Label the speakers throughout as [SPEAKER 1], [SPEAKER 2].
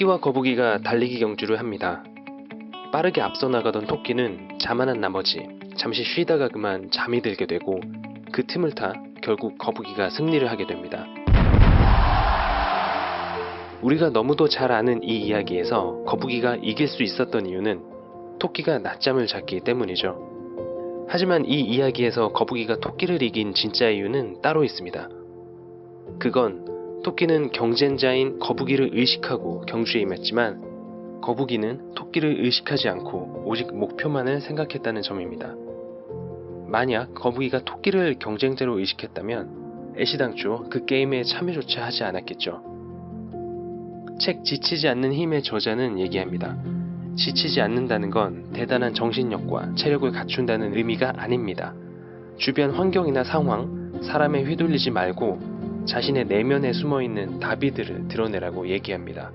[SPEAKER 1] 토끼와 거북이가 달리기 경주를 합니다. 빠르게 앞서 나가던 토끼는 자만한 나머지 잠시 쉬다가 그만 잠이 들게 되고 그 틈을 타 결국 거북이가 승리를 하게 됩니다. 우리가 너무도 잘 아는 이 이야기에서 거북이가 이길 수 있었던 이유는 토끼가 낮잠을 잤기 때문이죠. 하지만 이 이야기에서 거북이가 토끼를 이긴 진짜 이유는 따로 있습니다. 그건 토끼는 경쟁자인 거북이를 의식하고 경주에 임했지만 거북이는 토끼를 의식하지 않고 오직 목표만을 생각했다는 점입니다. 만약 거북이가 토끼를 경쟁자로 의식했다면 애시당초 그 게임에 참여조차 하지 않았겠죠. 책 지치지 않는 힘의 저자는 얘기합니다. 지치지 않는다는 건 대단한 정신력과 체력을 갖춘다는 의미가 아닙니다. 주변 환경이나 상황, 사람에 휘둘리지 말고 자신의 내면에 숨어 있는 다비들을 드러내라고 얘기합니다.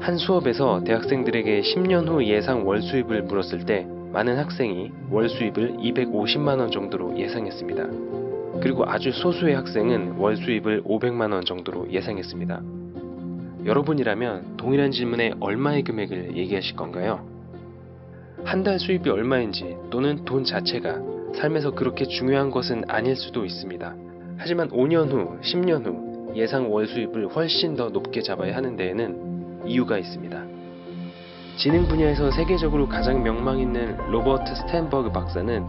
[SPEAKER 1] 한 수업에서 대학생들에게 10년 후 예상 월 수입을 물었을 때 많은 학생이 월 수입을 250만 원 정도로 예상했습니다. 그리고 아주 소수의 학생은 월 수입을 500만 원 정도로 예상했습니다. 여러분이라면 동일한 질문에 얼마의 금액을 얘기하실 건가요? 한 달 수입이 얼마인지 또는 돈 자체가 삶에서 그렇게 중요한 것은 아닐 수도 있습니다. 하지만 5년 후, 10년 후 예상 월 수입을 훨씬 더 높게 잡아야 하는 데에는 이유가 있습니다. 지능 분야에서 세계적으로 가장 명망 있는 로버트 스탠버그 박사는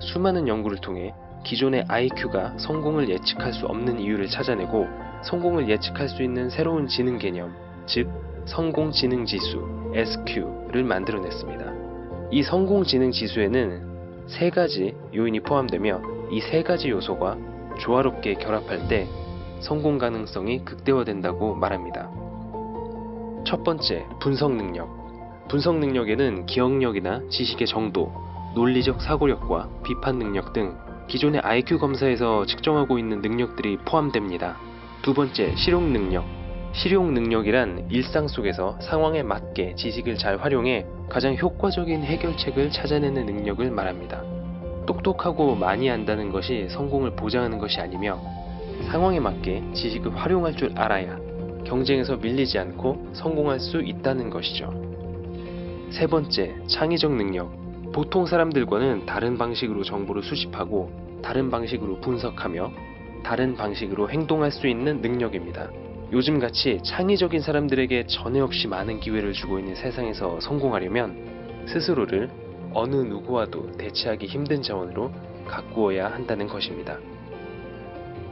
[SPEAKER 1] 수많은 연구를 통해 기존의 IQ가 성공을 예측할 수 없는 이유를 찾아내고 성공을 예측할 수 있는 새로운 지능 개념, 즉 성공 지능 지수 SQ를 만들어냈습니다. 이 성공 지능 지수에는 세 가지 요인이 포함되며 이 세 가지 요소가 조화롭게 결합할 때 성공 가능성이 극대화된다고 말합니다. 첫 번째, 분석 능력. 분석 능력에는 기억력이나 지식의 정도, 논리적 사고력과 비판 능력 등 기존의 IQ 검사에서 측정하고 있는 능력들이 포함됩니다. 두 번째, 실용 능력. 실용 능력이란 일상 속에서 상황에 맞게 지식을 잘 활용해 가장 효과적인 해결책을 찾아내는 능력을 말합니다. 똑똑하고 많이 안다는 것이 성공을 보장하는 것이 아니며 상황에 맞게 지식을 활용할 줄 알아야 경쟁에서 밀리지 않고 성공할 수 있다는 것이죠. 세 번째, 창의적 능력. 보통 사람들과는 다른 방식으로 정보를 수집하고 다른 방식으로 분석하며 다른 방식으로 행동할 수 있는 능력입니다. 요즘같이 창의적인 사람들에게 전에 없이 많은 기회를 주고 있는 세상에서 성공하려면 스스로를 어느 누구와도 대체하기 힘든 자원으로 가꾸어야 한다는 것입니다.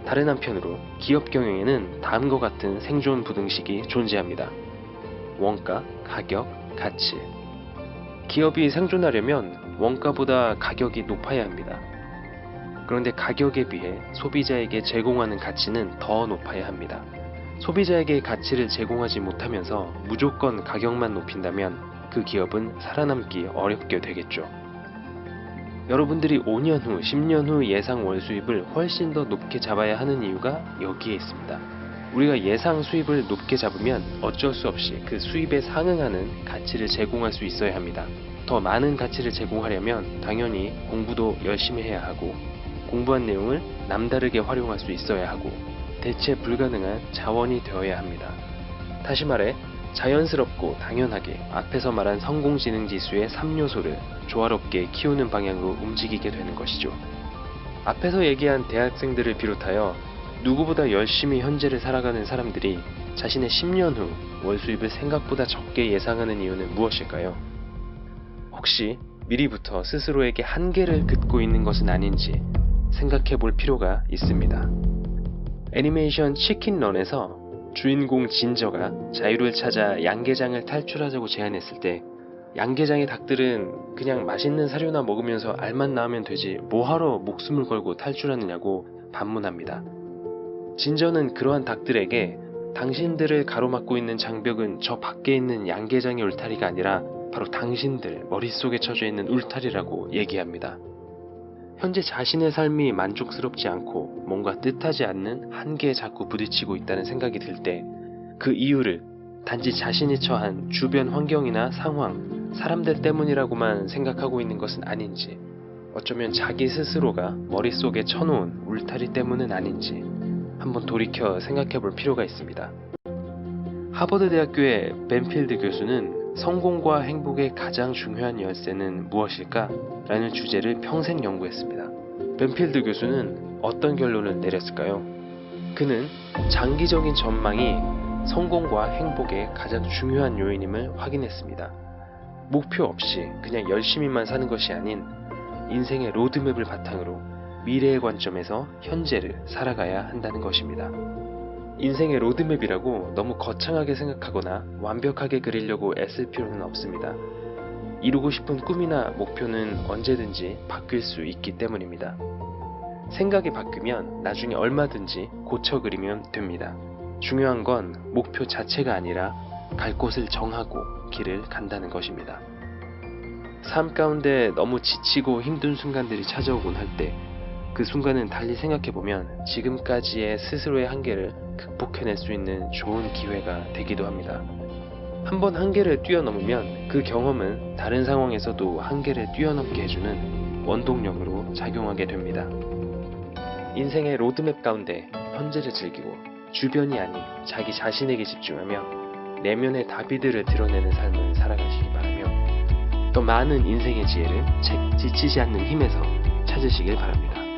[SPEAKER 1] 다른 한편으로 기업 경영에는 다음과 같은 생존 부등식이 존재합니다. 원가, 가격, 가치. 기업이 생존하려면 원가보다 가격이 높아야 합니다. 그런데 가격에 비해 소비자에게 제공하는 가치는 더 높아야 합니다. 소비자에게 가치를 제공하지 못하면서 무조건 가격만 높인다면 그 기업은 살아남기 어렵게 되겠죠. 여러분들이 5년 후, 10년 후 예상 월 수입을 훨씬 더 높게 잡아야 하는 이유가 여기에 있습니다. 우리가 예상 수입을 높게 잡으면 어쩔 수 없이 그 수입에 상응하는 가치를 제공할 수 있어야 합니다. 더 많은 가치를 제공하려면 당연히 공부도 열심히 해야 하고 공부한 내용을 남다르게 활용할 수 있어야 하고 대체 불가능한 자원이 되어야 합니다. 다시 말해 자연스럽고 당연하게 앞에서 말한 성공지능 지수의 3요소를 조화롭게 키우는 방향으로 움직이게 되는 것이죠. 앞에서 얘기한 대학생들을 비롯하여 누구보다 열심히 현재를 살아가는 사람들이 자신의 10년 후 월 수입을 생각보다 적게 예상하는 이유는 무엇일까요? 혹시 미리부터 스스로에게 한계를 긋고 있는 것은 아닌지 생각해 볼 필요가 있습니다. 애니메이션 치킨런에서 주인공 진저가 자유를 찾아 양계장을 탈출하자고 제안했을 때 양계장의 닭들은 그냥 맛있는 사료나 먹으면서 알만 낳으면 되지 뭐하러 목숨을 걸고 탈출하느냐고 반문합니다. 진저는 그러한 닭들에게 당신들을 가로막고 있는 장벽은 저 밖에 있는 양계장의 울타리가 아니라 바로 당신들 머릿속에 쳐져 있는 울타리라고 얘기합니다. 현재 자신의 삶이 만족스럽지 않고 뭔가 뜻하지 않는 한계에 자꾸 부딪히고 있다는 생각이 들 때 그 이유를 단지 자신이 처한 주변 환경이나 상황, 사람들 때문이라고만 생각하고 있는 것은 아닌지 어쩌면 자기 스스로가 머릿속에 쳐놓은 울타리 때문은 아닌지 한번 돌이켜 생각해 볼 필요가 있습니다. 하버드 대학교의 벤필드 교수는 성공과 행복의 가장 중요한 열쇠는 무엇일까? 라는 주제를 평생 연구했습니다. 벤필드 교수는 어떤 결론을 내렸을까요? 그는 장기적인 전망이 성공과 행복의 가장 중요한 요인임을 확인했습니다. 목표 없이 그냥 열심히만 사는 것이 아닌 인생의 로드맵을 바탕으로 미래의 관점에서 현재를 살아가야 한다는 것입니다. 인생의 로드맵이라고 너무 거창하게 생각하거나 완벽하게 그리려고 애쓸 필요는 없습니다. 이루고 싶은 꿈이나 목표는 언제든지 바뀔 수 있기 때문입니다. 생각이 바뀌면 나중에 얼마든지 고쳐 그리면 됩니다. 중요한 건 목표 자체가 아니라 갈 곳을 정하고 길을 간다는 것입니다. 삶 가운데 너무 지치고 힘든 순간들이 찾아오곤 할 때 그 순간은 달리 생각해보면 지금까지의 스스로의 한계를 극복해낼 수 있는 좋은 기회가 되기도 합니다. 한번 한계를 뛰어넘으면 그 경험은 다른 상황에서도 한계를 뛰어넘게 해주는 원동력으로 작용하게 됩니다. 인생의 로드맵 가운데 현재를 즐기고 주변이 아닌 자기 자신에게 집중하며 내면의 다비들을 드러내는 삶을 살아가시기 바라며 더 많은 인생의 지혜를 책 지치지 않는 힘에서 찾으시길 바랍니다.